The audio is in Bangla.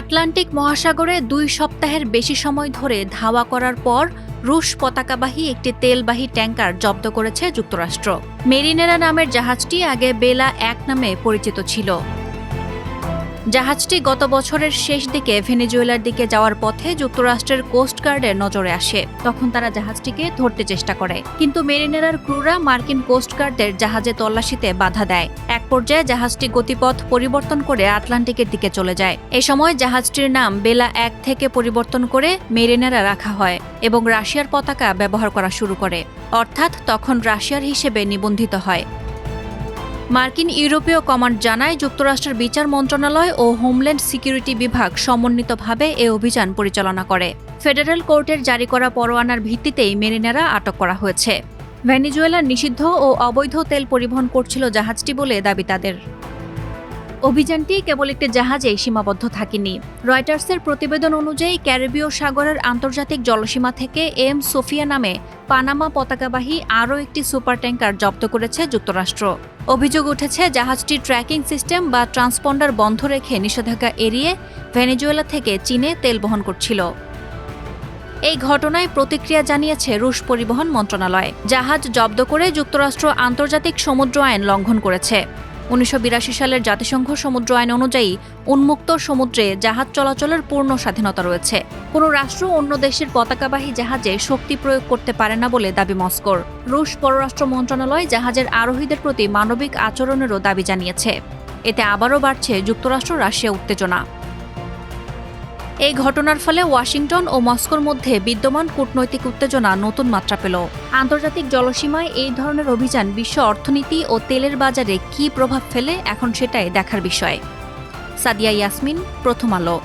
আটলান্টিক মহাসাগরে দুই সপ্তাহের বেশি সময় ধরে ধাওয়া করার পর রুশ পতাকাবাহী একটি তেলবাহী ট্যাঙ্কার জব্দ করেছে যুক্তরাষ্ট্র। মেরিনেরা নামের জাহাজটি আগে বেলা এক নামে পরিচিত ছিল। জাহাজটি গত বছরের শেষ দিকে ভেনেজুয়েলার দিকে যাওয়ার পথে যুক্তরাষ্ট্রের কোস্টগার্ডের নজরে আসে। তখন তারা জাহাজটিকে ধরতে চেষ্টা করে। কিন্তু মেরিনেরার ক্রুরা মার্কিন কোস্টগার্ডদের জাহাজে তল্লাশিতে বাধা দেয়। এক পর্যায়ে জাহাজটি গতিপথ পরিবর্তন করে আটলান্টিকের দিকে চলে যায়। এ সময় জাহাজটির নাম বেলা এক থেকে পরিবর্তন করে মেরিনেরা রাখা হয় এবং রাশিয়ার পতাকা ব্যবহার করা শুরু করে। অর্থাৎ তখন রাশিয়ার হিসেবে নিবন্ধিত হয়। মার্কিন ইউরোপীয় কমান্ড জানায়, যুক্তরাষ্ট্রের বিচার মন্ত্রণালয় ও হোমল্যান্ড সিকিউরিটি বিভাগ সমন্বিতভাবে এ অভিযান পরিচালনা করে। ফেডারেল কোর্টের জারি করা পরোয়ানার ভিত্তিতেই মেরিনারা আটক করা হয়েছে। ভেনিজুয়েলার নিষিদ্ধ ও অবৈধ তেল পরিবহন করছিল জাহাজটি বলে দাবি তাদের। অভিযানটি কেবল একটি জাহাজেই সীমাবদ্ধ থাকেনি। রয়টার্সের প্রতিবেদন অনুযায়ী, ক্যারিবীয় সাগরের আন্তর্জাতিক জলসীমা থেকে এম সোফিয়া নামে পানামা পতাকাবাহী আরও একটি সুপার ট্যাঙ্কার জব্দ করেছে যুক্তরাষ্ট্র। অভিযোগ উঠেছে, জাহাজটি ট্র্যাকিং সিস্টেম বা ট্রান্সপন্ডার বন্ধ রেখে নিষেধাজ্ঞা এড়িয়ে ভেনেজুয়েলা থেকে চীনে তেল বহন করছিল। এই ঘটনায় প্রতিক্রিয়া জানিয়েছে রুশ পরিবহন মন্ত্রণালয়। জাহাজ জব্দ করে যুক্তরাষ্ট্র আন্তর্জাতিক সমুদ্র আইন লঙ্ঘন করেছে। উনিশশো বিরাশি সালের জাতিসংঘ সমুদ্র আইন অনুযায়ী উন্মুক্ত সমুদ্রে জাহাজ চলাচলের পূর্ণ স্বাধীনতা রয়েছে। কোনো রাষ্ট্র অন্য দেশের পতাকাবাহী জাহাজে শক্তি প্রয়োগ করতে পারে না বলে দাবি মস্কোর। রুশ পররাষ্ট্র মন্ত্রণালয় জাহাজের আরোহীদের প্রতি মানবিক আচরণেরও দাবি জানিয়েছে। এতে আবারও বাড়ছে যুক্তরাষ্ট্র, রাশিয়া উত্তেজনা। এই ঘটনার ফলে ওয়াশিংটন ও মস্কোর মধ্যে বিদ্যমান কূটনৈতিক উত্তেজনা নতুন মাত্রা পেল। আন্তর্জাতিক জলসীমায় এই ধরনের অভিযান বিশ্ব অর্থনীতি ও তেলের বাজারে কি প্রভাব ফেলে এখন সেটাই দেখার বিষয়। সাদিয়া ইয়াসমিন, প্রথম আলো।